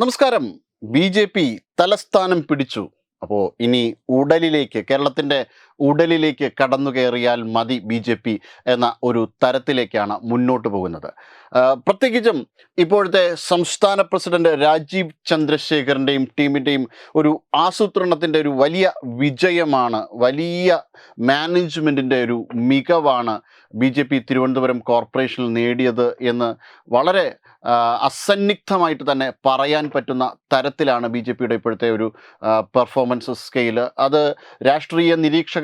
നമസ്കാരം. B J P തലസ്ഥാനം പിടിച്ചു. അപ്പോൾ ഇനി ഉടലിലേക്ക് കേരളത്തിന്റെ ഉടലിലേക്ക് കടന്നു കയറിയാൽ മതി ബി ജെ പി എന്ന ഒരു തരത്തിലേക്കാണ് മുന്നോട്ട് പോകുന്നത്. പ്രത്യേകിച്ചും ഇപ്പോഴത്തെ സംസ്ഥാന പ്രസിഡന്റ് രാജീവ് ചന്ദ്രശേഖറിന്റെയും ടീമിന്റെയും ഒരു ആസൂത്രണത്തിന്റെ ഒരു വലിയ വിജയമാണ് വലിയ മാനേജ്മെന്റിന്റെ ഒരു മികവാണ് ബി ജെ പി തിരുവനന്തപുരം കോർപ്പറേഷനിൽ നേടിയത് എന്ന് വളരെ അസന്നിഗ്ധമായിട്ട് തന്നെ പറയാൻ പറ്റുന്ന തരത്തിലാണ് ബി ജെ പിയുടെ ഇപ്പോഴത്തെ ഒരു പെർഫോമൻസ് സ്കെയിൽ. അത് രാഷ്ട്രീയ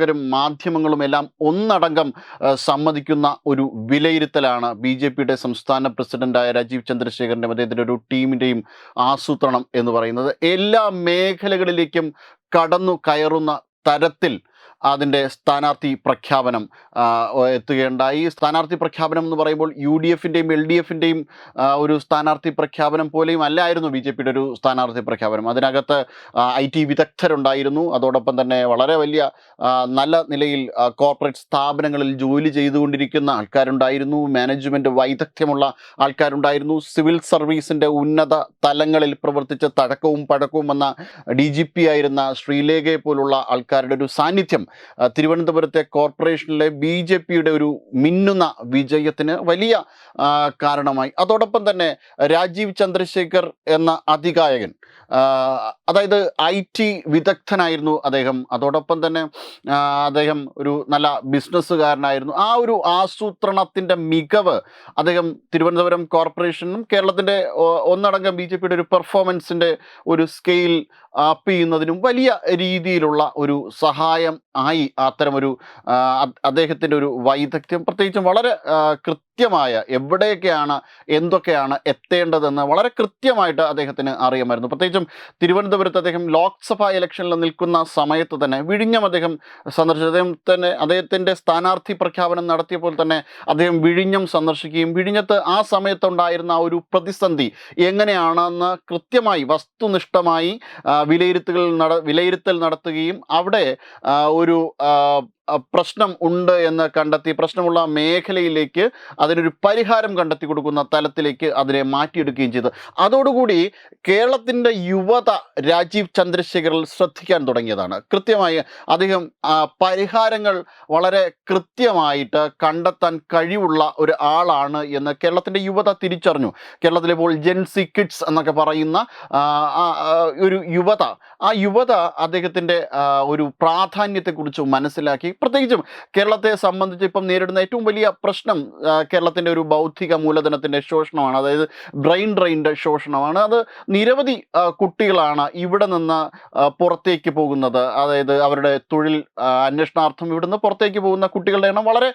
നിരീക്ഷകരും മാധ്യമങ്ങളും എല്ലാം ഒന്നടങ്കം സമ്മതിക്കുന്ന ഒരു വിലയിരുത്തലാണ് ബി ജെ പിയുടെ സംസ്ഥാന പ്രസിഡന്റായ രാജീവ് ചന്ദ്രശേഖരന്റെ അദ്ദേഹത്തിന്റെ ഒരു ടീമിന്റെയും ആസൂത്രണം എന്ന് പറയുന്നത്. എല്ലാ മേഖലകളിലേക്കും കടന്നു കയറുന്ന തരത്തിൽ അതിന്റെ സ്ഥാനാർത്ഥി പ്രഖ്യാപനം എത്തുകയുണ്ടായി. സ്ഥാനാർത്ഥി പ്രഖ്യാപനം എന്ന് പറയുമ്പോൾ യു ഡി എഫിന്റെയും എൽ ഡി എഫിന്റെയും ഒരു സ്ഥാനാർത്ഥി പ്രഖ്യാപനം പോലെയും അല്ലായിരുന്നു ബി ജെ പിയുടെ ഒരു സ്ഥാനാർത്ഥി പ്രഖ്യാപനം. അതിനകത്ത് ഐ ടി വിദഗ്ധരുണ്ടായിരുന്നു. അതോടൊപ്പം തന്നെ വളരെ വലിയ നല്ല നിലയിൽ കോർപ്പറേറ്റ് സ്ഥാപനങ്ങളിൽ ജോലി ചെയ്തുകൊണ്ടിരിക്കുന്ന ആൾക്കാരുണ്ടായിരുന്നു. മാനേജ്മെന്റ് വൈദഗ്ധ്യമുള്ള ആൾക്കാരുണ്ടായിരുന്നു. സിവിൽ സർവീസിന്റെ ഉന്നത തലങ്ങളിൽ പ്രവർത്തിച്ച തഴക്കവും പഴക്കവും വന്ന ഡി ജി പി ആയിരുന്ന ശ്രീലേഖയെ പോലുള്ള ആൾക്കാരുടെ ഒരു സാന്നിധ്യം തിരുവനന്തപുരത്തെ കോർപ്പറേഷനിലെ ബി ജെ പിയുടെ ഒരു മിന്നുന്ന വിജയത്തിന് വലിയ കാരണമായി. അതോടൊപ്പം തന്നെ രാജീവ് ചന്ദ്രശേഖർ എന്ന അതികായകൻ അതായത് ഐ ടി വിദഗ്ധനായിരുന്നു അദ്ദേഹം. അതോടൊപ്പം തന്നെ അദ്ദേഹം ഒരു നല്ല ബിസിനസ്സുകാരനായിരുന്നു. ആ ഒരു ആസൂത്രണത്തിന്റെ മികവ് അദ്ദേഹം തിരുവനന്തപുരം കോർപ്പറേഷനും കേരളത്തിന്റെ ഒന്നടങ്കം ബി ജെ പിയുടെ ഒരു പെർഫോമൻസിന്റെ ഒരു സ്കെയിൽ അപ്പ് ചെയ്യുന്നതിനും വലിയ രീതിയിലുള്ള ഒരു സഹായം ആയി അത്തരമൊരു അദ്ദേഹത്തിന്റെ ഒരു വൈദഗ്ധ്യം. പ്രത്യേകിച്ചും വളരെ ആ, കൃത്യമായ എവിടെയൊക്കെയാണ് എന്തൊക്കെയാണ് എത്തേണ്ടതെന്ന് വളരെ കൃത്യമായിട്ട് അദ്ദേഹത്തിന് അറിയാമായിരുന്നു. പ്രത്യേകിച്ചും തിരുവനന്തപുരത്ത് അദ്ദേഹം ലോക്സഭാ ഇലക്ഷനിൽ നിൽക്കുന്ന സമയത്ത് തന്നെ വിഴിഞ്ഞം അദ്ദേഹം സന്ദർശിച്ചു. അദ്ദേഹം തന്നെ അദ്ദേഹത്തിന്റെ സ്ഥാനാർത്ഥി പ്രഖ്യാപനം നടത്തിയപ്പോൾ തന്നെ അദ്ദേഹം വിഴിഞ്ഞം സന്ദർശിക്കുകയും വിഴിഞ്ഞത്ത് ആ സമയത്തുണ്ടായിരുന്ന ആ ഒരു പ്രതിസന്ധി എങ്ങനെയാണെന്ന് കൃത്യമായി വസ്തുനിഷ്ഠമായി വിലയിരുത്തുകൾ നട വിലയിരുത്തൽ നടത്തുകയും അവിടെ ഒരു പ്രശ്നം ഉണ്ട് എന്ന് കണ്ടെത്തി പ്രശ്നമുള്ള മേഖലയിലേക്ക് അതിനൊരു പരിഹാരം കണ്ടെത്തി കൊടുക്കുന്ന തലത്തിലേക്ക് അതിനെ മാറ്റിയെടുക്കുകയും ചെയ്തു. അതോടുകൂടി കേരളത്തിന്റെ യുവത രാജീവ് ചന്ദ്രശേഖറിൽ ശ്രദ്ധിക്കാൻ തുടങ്ങിയതാണ്. കൃത്യമായി അദ്ദേഹം പരിഹാരങ്ങൾ വളരെ കൃത്യമായിട്ട് കണ്ടെത്താൻ കഴിവുള്ള ഒരു ആളാണ് എന്ന് കേരളത്തിന്റെ യുവത തിരിച്ചറിഞ്ഞു. കേരളത്തിലെ ഇപ്പോൾ ജെൻസി കിഡ്സ് എന്നൊക്കെ പറയുന്ന ഒരു യുവത. ആ യുവത അദ്ദേഹത്തിന്റെ ഒരു പ്രാധാന്യത്തെക്കുറിച്ച് മനസ്സിലാക്കി പ്രത്യേകിച്ചും കേരളത്തെ സംബന്ധിച്ച് ഇപ്പം നേരിടുന്ന ഏറ്റവും വലിയ പ്രശ്നം കേരളത്തിന്റെ ഒരു ബൗദ്ധിക മൂലധനത്തിന്റെ ശോഷണമാണ്. അതായത് ബ്രെയിൻ ഡ്രെയിന്റെ ശോഷണമാണ്. അത് നിരവധി കുട്ടികളാണ് ഇവിടെ നിന്ന് പുറത്തേക്ക് പോകുന്നത്. അതായത് അവരുടെ തൊഴിൽ അന്വേഷണാർത്ഥം ഇവിടുന്ന് പുറത്തേക്ക് പോകുന്ന കുട്ടികളുടെ എണ്ണം വളരെ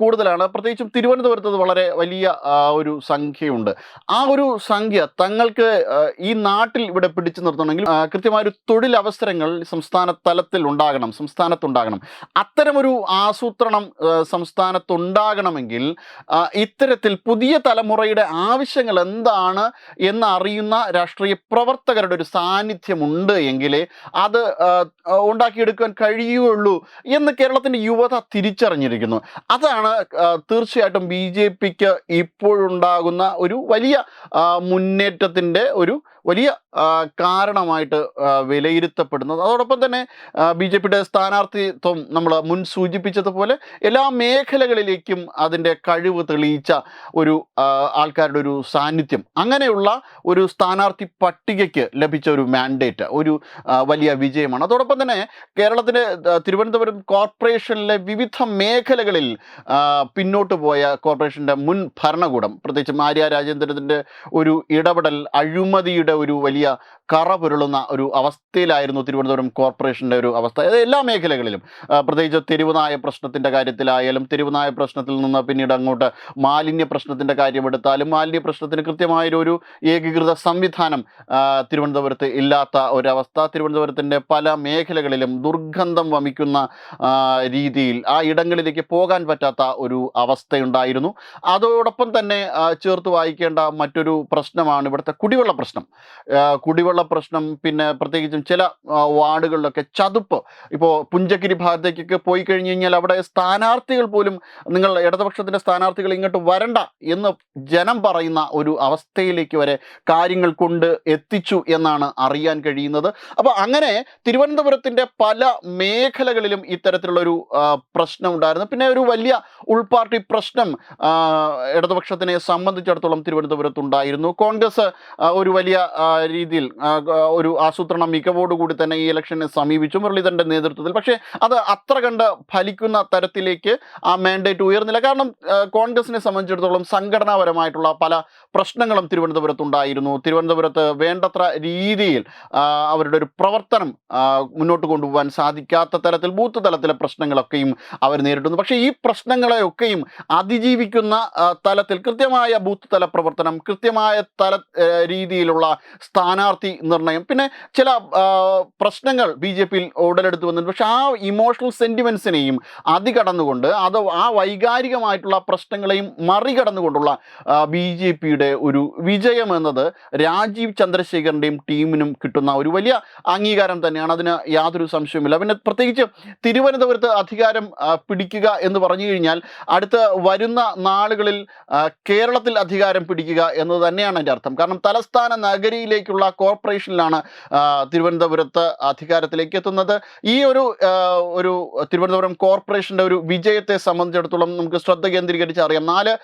കൂടുതലാണ്. പ്രത്യേകിച്ചും തിരുവനന്തപുരത്ത് വളരെ വലിയ ഒരു സംഖ്യയുണ്ട്. ആ ഒരു സംഖ്യ തങ്ങൾക്ക് ഈ നാട്ടിൽ ഇവിടെ പിടിച്ചു നിർത്തണമെങ്കിൽ കൃത്യമായ ഒരു തൊഴിലവസരങ്ങൾ സംസ്ഥാന തലത്തിൽ ഉണ്ടാകണം സംസ്ഥാനത്തുണ്ടാകണം. അത്തരമൊരു ആസൂത്രണം സംസ്ഥാനത്തുണ്ടാകണമെങ്കിൽ ഇത്തരത്തിൽ പുതിയ തലമുറയുടെ ആവശ്യങ്ങൾ എന്താണ് എന്നറിയുന്ന രാഷ്ട്രീയ പ്രവർത്തകരുടെ ഒരു സാന്നിധ്യമുണ്ട് എങ്കിലേ അത് ഉണ്ടാക്കിയെടുക്കാൻ കഴിയുകയുള്ളൂ എന്ന് കേരളത്തിന്റെ യുവത തിരിച്ചറിഞ്ഞിരിക്കുന്നു. അതാണ് തീർച്ചയായിട്ടും ബി ജെ പിക്ക് ഇപ്പോഴുണ്ടാകുന്ന ഒരു വലിയ മുന്നേറ്റത്തിന്റെ ഒരു വലിയ കാരണമായിട്ട് വിലയിരുത്തപ്പെടുന്നത്. അതോടൊപ്പം തന്നെ ബി ജെ പിയുടെ സ്ഥാനാർത്ഥിത്വം നമ്മൾ മുൻ സൂചിപ്പിച്ചതുപോലെ എല്ലാ മേഖലകളിലേക്കും അതിന്റെ കഴിവ് തെളിയിച്ച ഒരു ആൾക്കാരുടെ ഒരു സാന്നിധ്യം. അങ്ങനെയുള്ള ഒരു സ്ഥാനാർത്ഥി പട്ടികയ്ക്ക് ലഭിച്ച ഒരു മാൻഡേറ്റ് ഒരു വലിയ വിജയമാണ്. അതോടൊപ്പം തന്നെ കേരളത്തിന്റെ തിരുവനന്തപുരം കോർപ്പറേഷനിലെ വിവിധ മേഖലകളിൽ പിന്നോട്ട് പോയ കോർപ്പറേഷന്റെ മുൻ ഭരണകൂടം പ്രത്യേകിച്ച് ആര്യ രാജേന്ദ്രന്റെ ഒരു ഇടപെടൽ അഴിമതിയുടെ ഒരു വലിയ കറ പുരളുന്ന ഒരു അവസ്ഥയിലായിരുന്നു തിരുവനന്തപുരം കോർപ്പറേഷന്റെ ഒരു അവസ്ഥ. എല്ലാ മേഖലകളിലും ആ, പ്രത്യേകിച്ച് തെരുവുനായ പ്രശ്നത്തിന്റെ കാര്യത്തിലായാലും തെരുവുനായ പ്രശ്നത്തിൽ നിന്ന് പിന്നീട് അങ്ങോട്ട് മാലിന്യ പ്രശ്നത്തിന്റെ കാര്യമെടുത്താലും മാലിന്യ പ്രശ്നത്തിന് കൃത്യമായൊരു ഏകീകൃത സംവിധാനം തിരുവനന്തപുരത്ത് ഇല്ലാത്ത ഒരവസ്ഥ. തിരുവനന്തപുരത്തിന്റെ പല മേഖലകളിലും ദുർഗന്ധം വമിക്കുന്ന രീതിയിൽ ആ ഇടങ്ങളിലേക്ക് പോകാൻ പറ്റാത്ത ഒരു അവസ്ഥയുണ്ടായിരുന്നു. അതോടൊപ്പം തന്നെ ചേർത്ത് വായിക്കേണ്ട മറ്റൊരു പ്രശ്നമാണ് ഇവിടുത്തെ കുടിവെള്ള പ്രശ്നം. കുടിവെള്ള പ്രശ്നം പിന്നെ പ്രത്യേകിച്ചും ചില വാർഡുകളിലൊക്കെ ചതുപ്പ്. ഇപ്പോൾ പുഞ്ചക്കിരി ഭാഗത്തേക്കൊക്കെ പോയി കഴിഞ്ഞ് കഴിഞ്ഞാൽ അവിടെ സ്ഥാനാർത്ഥികൾ പോലും നിങ്ങൾ ഇടതുപക്ഷത്തിന്റെ സ്ഥാനാർത്ഥികൾ ഇങ്ങോട്ട് വരണ്ട എന്ന് ജനം പറയുന്ന ഒരു അവസ്ഥയിലേക്ക് വരെ കാര്യങ്ങൾ കൊണ്ട് എത്തിച്ചു എന്നാണ് അറിയാൻ കഴിയുന്നത്. അപ്പോൾ അങ്ങനെ തിരുവനന്തപുരത്തിന്റെ പല മേഖലകളിലും ഇത്തരത്തിലുള്ളൊരു പ്രശ്നം ഉണ്ടായിരുന്നു. പിന്നെ ഒരു വലിയ ഉൾപാർട്ടി പ്രശ്നം ഇടതുപക്ഷത്തിനെ സംബന്ധിച്ചിടത്തോളം തിരുവനന്തപുരത്തുണ്ടായിരുന്നു. കോൺഗ്രസ് ഒരു വലിയ രീതിയിൽ ഒരു ആസൂത്രണ മികവോടുകൂടി തന്നെ ഈ ഇലക്ഷനെ സമീപിച്ചു. മുരളീധരന്റെ നേതൃത്വത്തിൽ. പക്ഷേ അത് അത്ര കണ്ട് ഫലിക്കുന്ന തരത്തിലേക്ക് ആ മാൻഡേറ്റ് ഉയർന്നില്ല. കാരണം കോൺഗ്രസിനെ സംബന്ധിച്ചിടത്തോളം സംഘടനാപരമായിട്ടുള്ള പല പ്രശ്നങ്ങളും തിരുവനന്തപുരത്ത് ഉണ്ടായിരുന്നു. തിരുവനന്തപുരത്ത് വേണ്ടത്ര രീതിയിൽ അവരുടെ ഒരു പ്രവർത്തനം മുന്നോട്ട് കൊണ്ടുപോകാൻ സാധിക്കാത്ത തരത്തിൽ ബൂത്ത് തലത്തിലെ പ്രശ്നങ്ങളൊക്കെയും അവർ നേരിടുന്നു. പക്ഷേ ഈ പ്രശ്നങ്ങളെയൊക്കെയും അതിജീവിക്കുന്ന തലത്തിൽ കൃത്യമായ ബൂത്ത് തല പ്രവർത്തനം കൃത്യമായ തല രീതിയിലുള്ള സ്ഥാനാർത്ഥി നിർണയം പിന്നെ ചില പ്രശ്നങ്ങൾ ബി ജെ പിയിൽ ഉടലെടുത്ത് വന്നിട്ടുണ്ട്. പക്ഷേ ആ ഇമോഷണൽ സെന്റിമെൻസിനെയും അതികടന്നുകൊണ്ട് അത് ആ വൈകാരികമായിട്ടുള്ള പ്രശ്നങ്ങളെയും മറികടന്നുകൊണ്ടുള്ള ബി ജെ പിയുടെ ഒരു വിജയം എന്നത് രാജീവ് ചന്ദ്രശേഖറിന്റെയും ടീമിനും കിട്ടുന്ന ഒരു വലിയ അംഗീകാരം തന്നെയാണ്. അതിന് യാതൊരു സംശയവുമില്ല. പിന്നെ പ്രത്യേകിച്ച് തിരുവനന്തപുരത്ത് അധികാരം പിടിക്കുക എന്ന് പറഞ്ഞു കഴിഞ്ഞാൽ അടുത്ത വരുന്ന നാളുകളിൽ കേരളത്തിൽ അധികാരം പിടിക്കുക എന്നത് തന്നെയാണ് എന്റെ അർത്ഥം. കാരണം തലസ്ഥാന നഗരിയിലേക്കുള്ള കോർപ്പറേഷനിലാണ് തിരുവനന്തപുരത്ത് അധികാരത്തിലേക്ക് എത്തുന്നത്. ഈ ഒരു ഒരു തിരുവനന്തപുരം കോർപ്പറേഷന്റെ ഒരു വിജയത്തെ സംബന്ധിച്ചിടത്തോളം നമുക്ക് ശ്രദ്ധ കേന്ദ്രീകരിച്ച് അറിയാം. നാല്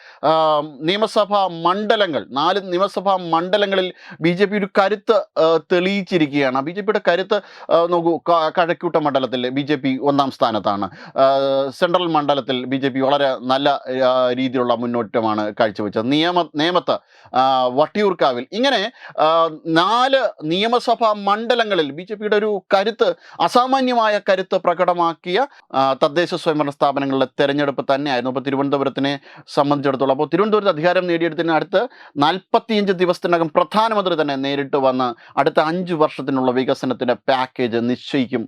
നിയമസഭാ മണ്ഡലങ്ങൾ നാല് നിയമസഭാ മണ്ഡലങ്ങളിൽ ബി ജെ പി ഒരു കരുത്ത് തെളിയിച്ചിരിക്കുകയാണ്. ബി ജെ പിയുടെ കരുത്ത് നോക്കൂ കഴക്കൂട്ട മണ്ഡലത്തിൽ ബി ജെ പി ഒന്നാം സ്ഥാനത്താണ്. സെൻട്രൽ മണ്ഡലത്തിൽ ബി ജെ പി വളരെ നല്ല രീതിയിലുള്ള മുന്നോട്ടമാണ് കാഴ്ചവെച്ചത്. നിയമ നേമത്ത് ആ, വട്ടിയൂർക്കാവിൽ. ഇങ്ങനെ നാല് നിയമസഭാ മണ്ഡലങ്ങളിൽ ബി ജെ പിയുടെ ഒരു കരുത്ത് അസാമാന്യമായ കരുത്ത് പ്രകടമാക്കിയ തദ്ദേശ സ്വയംഭരണ സ്ഥാപനങ്ങളിലെ തെരഞ്ഞെടുപ്പ് തന്നെയായിരുന്നു. അപ്പോൾ തിരുവനന്തപുരത്തിനെ സംബന്ധിച്ചിടത്തോളം അപ്പോൾ തിരുവനന്തപുരത്ത് അധികാരം നേടിയെടുത്തതിന് അടുത്ത് നാൽപ്പത്തിയഞ്ച് ദിവസത്തിനകം പ്രധാനമന്ത്രി തന്നെ നേരിട്ട് വന്ന് അടുത്ത അഞ്ച് വർഷത്തിനുള്ള വികസനത്തിന്റെ പാക്കേജ് നിശ്ചയിക്കും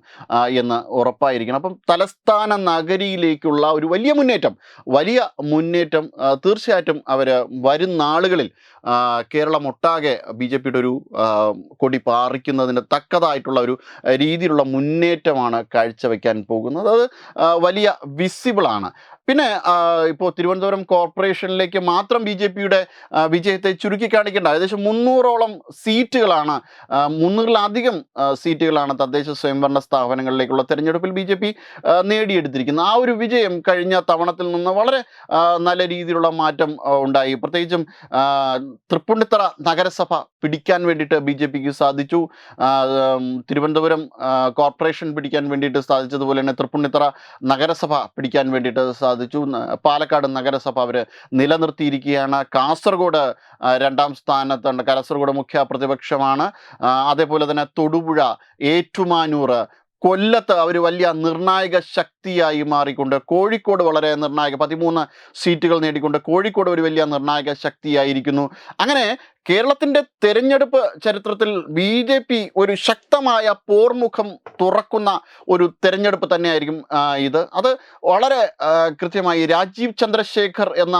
എന്ന് ഉറപ്പായിരിക്കണം. അപ്പം തലസ്ഥാന നഗരിയിലേക്കുള്ള ഒരു വലിയ മുന്നേറ്റം വലിയ മുന്നേറ്റം തീർച്ചയായിട്ടും അവർ വരും നാളുകളിൽ കേരളം ഒട്ടാകെ ബി ജെ പിയുടെ ഒരു കൊടി പാറിക്കുന്നതിന് തക്കതായിട്ടുള്ള ഒരു രീതിയിലുള്ള മുന്നേറ്റമാണ് കാഴ്ചവെക്കാൻ പോകുന്നത്. അത് വലിയ വിസിബിളാണ്. പിന്നെ ഇപ്പോൾ തിരുവനന്തപുരം കോർപ്പറേഷനിലേക്ക് മാത്രം ബി ജെ പിയുടെ വിജയത്തെ ചുരുക്കി കാണിക്കേണ്ട. ഏകദേശം മുന്നൂറോളം സീറ്റുകളാണ് മുന്നൂറിലധികം സീറ്റുകളാണ് തദ്ദേശ സ്വയംഭരണ സ്ഥാപനങ്ങളിലേക്കുള്ള തെരഞ്ഞെടുപ്പിൽ ബി ജെ പി നേടിയെടുത്തിരിക്കുന്നത്. ആ ഒരു വിജയം കഴിഞ്ഞ തവണത്തിൽ നിന്ന് വളരെ നല്ല രീതിയിലുള്ള മാറ്റം ഉണ്ടായി. പ്രത്യേകിച്ചും തൃപ്പുണ്ണിത്തറ നഗരസഭ പിടിക്കാൻ വേണ്ടിയിട്ട് ബി ജെ പിക്ക് സാധിച്ചു. തിരുവനന്തപുരം കോർപ്പറേഷൻ പിടിക്കാൻ വേണ്ടിയിട്ട് സാധിച്ചതുപോലെ തന്നെ തൃപ്പൂണിത്തറ നഗരസഭ പിടിക്കാൻ വേണ്ടിയിട്ട് സാധിച്ചു. ന- പാലക്കാട് നഗരസഭ അവർ നിലനിർത്തിയിരിക്കുകയാണ്. കാസർഗോഡ് രണ്ടാം സ്ഥാനത്തുണ്ട്. കാസർഗോഡ് മുഖ്യ പ്രതിപക്ഷമാണ്. അതേപോലെ തന്നെ തൊടുപുഴ ഏറ്റുമാനൂർ കൊല്ലത്ത് അവർ വലിയ നിർണായക ശക്തിയായി മാറിക്കൊണ്ട് കോഴിക്കോട് വളരെ നിർണായക പതിമൂന്ന് സീറ്റുകൾ നേടിക്കൊണ്ട് കോഴിക്കോട് ഒരു വലിയ നിർണായക ശക്തിയായിരിക്കുന്നു. അങ്ങനെ കേരളത്തിന്റെ തെരഞ്ഞെടുപ്പ് ചരിത്രത്തിൽ ബി ജെ പി ഒരു ശക്തമായ പോർമുഖം തുറക്കുന്ന ഒരു തെരഞ്ഞെടുപ്പ് തന്നെയായിരിക്കും ഇത്. അത് വളരെ കൃത്യമായി രാജീവ് ചന്ദ്രശേഖർ എന്ന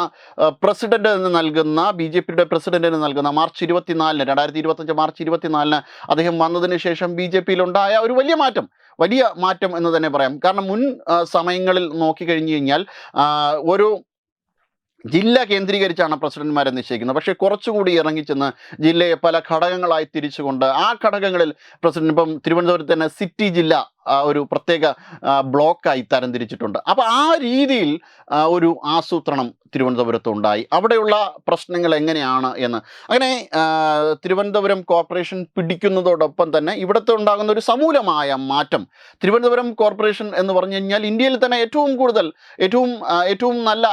പ്രസിഡന്റിന് നൽകുന്ന ബി ജെ പിയുടെ പ്രസിഡന്റിന് നൽകുന്ന മാർച്ച് ഇരുപത്തിനാലിന് രണ്ടായിരത്തി ഇരുപത്തഞ്ച് മാർച്ച് ഇരുപത്തിനാലിന് അദ്ദേഹം വന്നതിന് ശേഷം ബി ജെ പിയിലുണ്ടായ ഒരു വലിയ മാറ്റം വലിയ മാറ്റം എന്ന് തന്നെ പറയാം. കാരണം മുൻ സമയങ്ങളിൽ നോക്കിക്കഴിഞ്ഞു കഴിഞ്ഞാൽ ഒരു ജില്ല കേന്ദ്രീകരിച്ചാണ് പ്രസിഡന്റ്മാരെ നിശ്ചയിക്കുന്നത്. പക്ഷേ കുറച്ചുകൂടി ഇറങ്ങിച്ചെന്ന് ജില്ലയെ പല ഘടകങ്ങളായി തിരിച്ചുകൊണ്ട് ആ ഘടകങ്ങളിൽ പ്രസിഡന്റ് ഇപ്പം തിരുവനന്തപുരത്ത് തന്നെ സിറ്റി ജില്ല ഒരു പ്രത്യേക ബ്ലോക്കായി തരംതിരിച്ചിട്ടുണ്ട്. അപ്പോൾ ആ രീതിയിൽ ഒരു ആസൂത്രണം തിരുവനന്തപുരത്ത് ഉണ്ടായി. അവിടെയുള്ള പ്രശ്നങ്ങൾ എങ്ങനെയാണ് എന്ന്. അങ്ങനെ തിരുവനന്തപുരം കോർപ്പറേഷൻ പിടിക്കുന്നതോടൊപ്പം തന്നെ ഇവിടുത്തെ ഉണ്ടാകുന്ന ഒരു സമൂലമായ മാറ്റം. തിരുവനന്തപുരം കോർപ്പറേഷൻ എന്ന് പറഞ്ഞു കഴിഞ്ഞാൽ ഇന്ത്യയിൽ തന്നെ ഏറ്റവും കൂടുതൽ ഏറ്റവും ഏറ്റവും നല്ല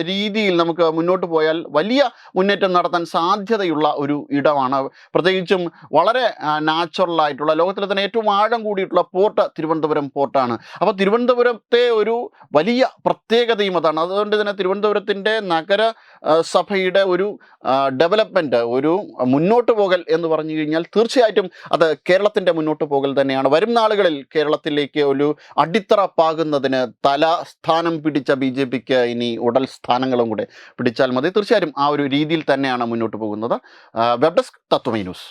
രീതിയിൽ നമുക്ക് മുന്നോട്ട് പോയാൽ വലിയ മുന്നേറ്റം നടത്താൻ സാധ്യതയുള്ള ഒരു ഇടമാണ്. പ്രത്യേകിച്ചും വളരെ നാച്ചുറലായിട്ടുള്ള ലോകത്തിലെ തന്നെ ഏറ്റവും ആഴം കൂടിയിട്ടുള്ള പോർട്ട് തിരുവനന്തപുരം പോർട്ടാണ്. അപ്പോൾ തിരുവനന്തപുരത്തെ ഒരു വലിയ പ്രത്യേകതയും അതാണ്. അതുകൊണ്ട് തന്നെ തിരുവനന്തപുരത്തിന്റെ നഗരസഭയുടെ സഭയുടെ ഒരു ഡെവലപ്മെന്റ് ഒരു മുന്നോട്ട് പോകൽ എന്ന് പറഞ്ഞു കഴിഞ്ഞാൽ തീർച്ചയായിട്ടും അത് കേരളത്തിന്റെ മുന്നോട്ട് പോകൽ തന്നെയാണ്. വരും നാളുകളിൽ കേരളത്തിലേക്ക് ഒരു അടിത്തറ പാകുന്നതിന് തല സ്ഥാനം പിടിച്ച ബി ജെ പിക്ക് ഇനി ഉടൽ സ്ഥാനങ്ങളും കൂടെ പിടിച്ചാൽ മതി. തീർച്ചയായിട്ടും ആ ഒരു രീതിയിൽ തന്നെയാണ് മുന്നോട്ട് പോകുന്നത്. Web desk Tatwamayi news.